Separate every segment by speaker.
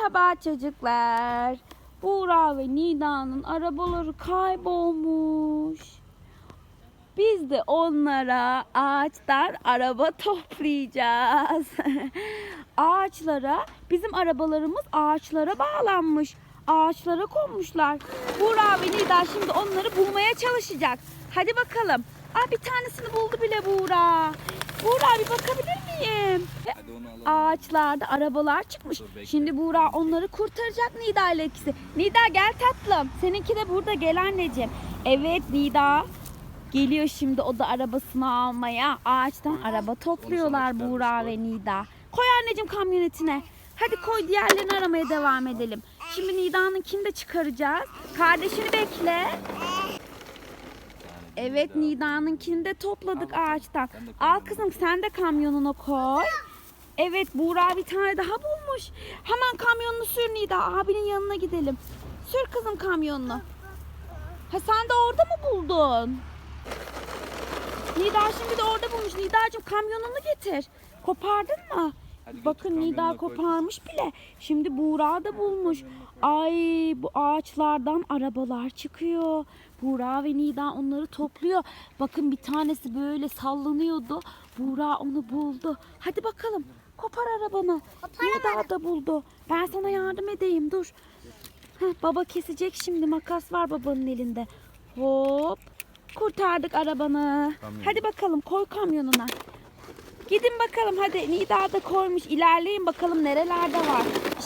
Speaker 1: Merhaba çocuklar. Buğra ve Nida'nın arabaları kaybolmuş. Biz de onlara ağaçtan araba toplayacağız. Ağaçlara, bizim arabalarımız ağaçlara bağlanmış. Ağaçlara konmuşlar. Buğra ve Nida şimdi onları bulmaya çalışacak. Hadi bakalım. Aa, bir tanesini buldu bile Buğra. Buğra bir bakabilir miyim? Ağaçlarda arabalar çıkmış. Şimdi Buğra onları kurtaracak Nida ile ikisi. Nida gel tatlım. Seninki de burada gel anneciğim. Evet Nida. Geliyor şimdi o da arabasını almaya. Ağaçtan araba topluyorlar Buğra ve Nida. Koy anneciğim kamyonetine. Hadi koy diğerlerini aramaya devam edelim. Şimdi Nida'nınkini de çıkaracağız. Kardeşini bekle. Evet Nida'nınkini de topladık ağaçtan. Al kızım sen de kamyonuna koy. Evet Buğra bir tane daha bulmuş. Hemen kamyonunu sür Nida. Abinin yanına gidelim. Sür kızım kamyonunu. Ha sen de orada mı buldun? Nida şimdi de orada bulmuş. Nida'cığım kamyonunu getir. Kopardın mı?
Speaker 2: Hadi
Speaker 1: Bakın Nida koparmış bile. Şimdi Buğra da bulmuş. Ay bu ağaçlardan arabalar çıkıyor. Buğra ve Nida onları topluyor. Bakın bir tanesi böyle sallanıyordu. Buğra onu buldu. Hadi bakalım. Kopar arabanı. Nida da buldu. Ben sana yardım edeyim dur. Heh, baba kesecek şimdi. Makas var babanın elinde. Hop. Kurtardık arabanı.
Speaker 2: Kamyon.
Speaker 1: Hadi bakalım koy kamyonuna. Gidin bakalım hadi Nida da koymuş. İlerleyin bakalım nerelerde var.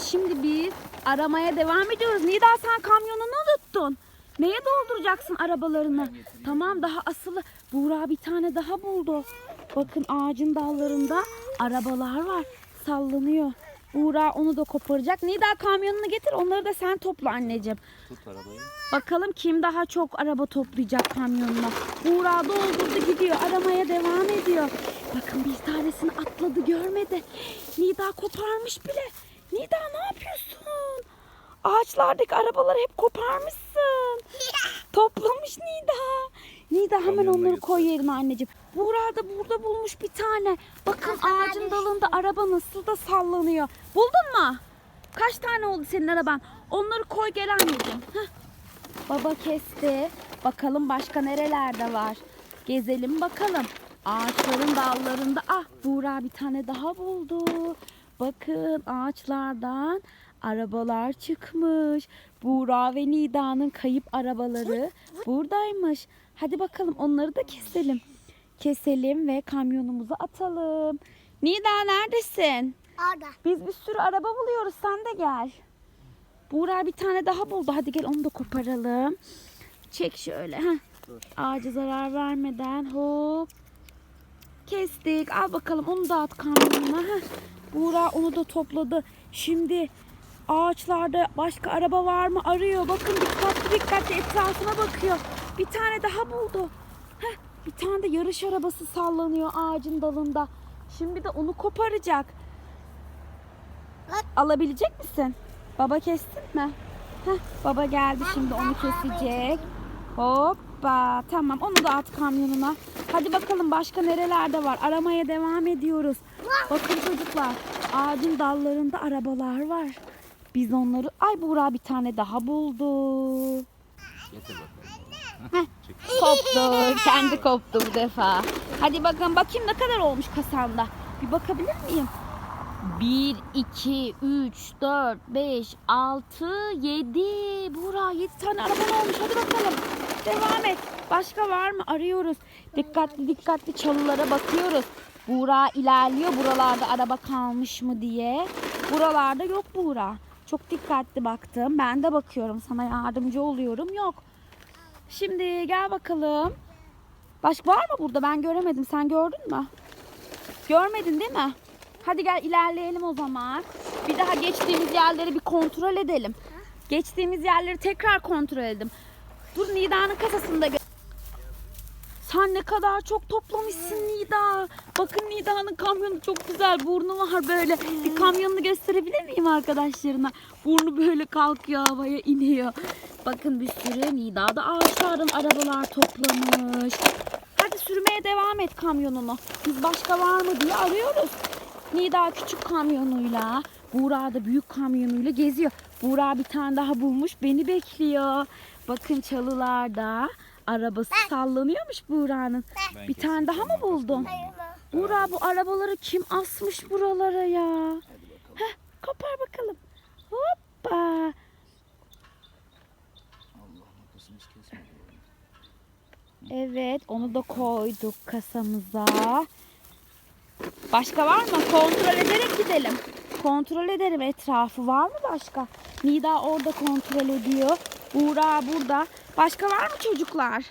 Speaker 1: Şimdi biz aramaya devam ediyoruz. Nida sen kamyonunu unuttun. Neye dolduracaksın arabalarını? Tamam daha asılı. Buğra bir tane daha buldu. Bakın ağacın dallarında arabalar var. Sallanıyor. Buğra onu da koparacak. Nida kamyonunu getir onları da sen topla anneciğim.
Speaker 2: Tut arabayı.
Speaker 1: Bakalım kim daha çok araba toplayacak kamyonuna. Buğra doldurdu gidiyor. Aramaya devam ediyor. Bakın bir tanesini atladı görmedi. Nida koparmış bile. Nida ne yapıyorsun? Ağaçlardaki arabaları hep koparmışsın. Toplamış Nida. Nida hemen onları koy yerine anneciğim. Buğra da burada bulmuş bir tane. Bakın ağacın dalında araba nasıl da sallanıyor. Buldun mu? Kaç tane oldu senin araban? Onları koy gel anneciğim. Heh. Baba kesti. Bakalım başka nerelerde var. Gezelim bakalım. Ağaçların dallarında. Ah Buğra bir tane daha buldu. Bakın ağaçlardan arabalar çıkmış. Buğra ve Nida'nın kayıp arabaları buradaymış. Hadi bakalım onları da keselim. Keselim ve kamyonumuza atalım. Nida neredesin?
Speaker 3: Orada.
Speaker 1: Biz bir sürü araba buluyoruz. Sen de gel. Buğra bir tane daha buldu. Hadi gel onu da koparalım. Çek şöyle. Heh. Ağaca zarar vermeden hop. Kestik. Al bakalım onu da at kamyonuna. Heh. Buğra onu da topladı. Şimdi ağaçlarda başka araba var mı arıyor. Bakın dikkatli dikkatli etrafına bakıyor. Bir tane daha buldu. Heh. Bir tane de yarış arabası sallanıyor ağacın dalında. Şimdi de onu koparacak. Alabilecek misin? Baba kestin mi? Heh, baba geldi şimdi onu kesecek. Hoppa tamam onu da at kamyonuna. Hadi bakalım başka nerelerde var. Aramaya devam ediyoruz. Bakın çocuklar ağacın dallarında arabalar var. Biz onları... Ay Buğra bir tane daha buldu.
Speaker 2: Getir bakalım.
Speaker 1: Koptu. Kendi koptu bu defa. Hadi bakın bakayım ne kadar olmuş kasanda. Bir bakabilir miyim? 1, 2, 3, 4, 5, 6, 7. Buğra 7 tane araban olmuş. Hadi bakalım. Devam et. Başka var mı? Arıyoruz. Dikkatli dikkatli çalılara bakıyoruz. Buğra ilerliyor buralarda araba kalmış mı diye. Buralarda yok Buğra. Çok dikkatli baktım. Ben de bakıyorum. Sana yardımcı oluyorum. Yok. Şimdi gel bakalım. Başka var mı burada? Ben göremedim. Sen gördün mü? Görmedin değil mi? Hadi gel ilerleyelim o zaman. Bir daha geçtiğimiz yerleri bir kontrol edelim. Geçtiğimiz yerleri tekrar kontrol edelim. Dur Nida'nın kasasında. gö- Sen ne kadar çok toplamışsın Nida. Bakın Nida'nın kamyonu çok güzel. Burnu var böyle. Bir kamyonunu gösterebilir miyim arkadaşlarına? Burnu böyle kalkıyor havaya iniyor. Bakın bir sürü Nida da ağaçlardan arabalar toplamış. Hadi sürmeye devam et kamyonunu. Biz başka var mı diye arıyoruz. Nida küçük kamyonuyla Buğra da büyük kamyonuyla geziyor. Buğra bir tane daha bulmuş beni bekliyor. Bakın çalılarda arabası sallanıyormuş Buğra'nın.
Speaker 2: Ben
Speaker 1: Bir tane daha mı buldun? Buğra bu arabaları kim asmış buralara ya? Heh, kopar bakalım. Hoppa. Evet onu da koyduk kasamıza. Başka var mı? Kontrol ederek gidelim. Kontrol ederim etrafı. Var mı başka? Nida orada kontrol ediyor. Buğra burada. Başka var mı çocuklar?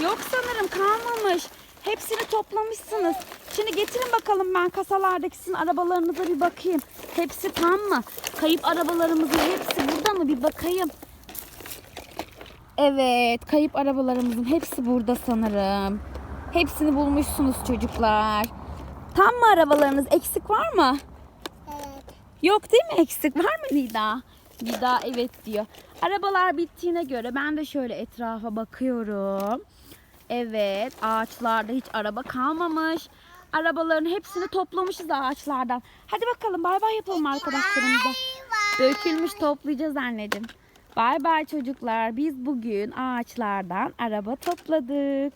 Speaker 1: Yok sanırım kalmamış. Hepsini toplamışsınız. Şimdi getirin bakalım ben kasalardaki sizin arabalarınıza bir bakayım. Hepsi tam mı? Kayıp arabalarımızın hepsi burada mı? Bir bakayım. Evet, kayıp arabalarımızın hepsi burada sanırım. Hepsini bulmuşsunuz çocuklar. Tam mı arabalarınız? Eksik var mı?
Speaker 3: Evet.
Speaker 1: Yok değil mi? Eksik var mı Nida? Nida evet diyor. Arabalar bittiğine göre ben de şöyle etrafa bakıyorum. Evet, ağaçlarda hiç araba kalmamış. Arabaların hepsini toplamışız ağaçlardan. Hadi bakalım bay bay yapalım arkadaşlarımıza. Dökülmüş toplayacağız anneciğim. Bay bay çocuklar. Biz bugün ağaçlardan araba topladık.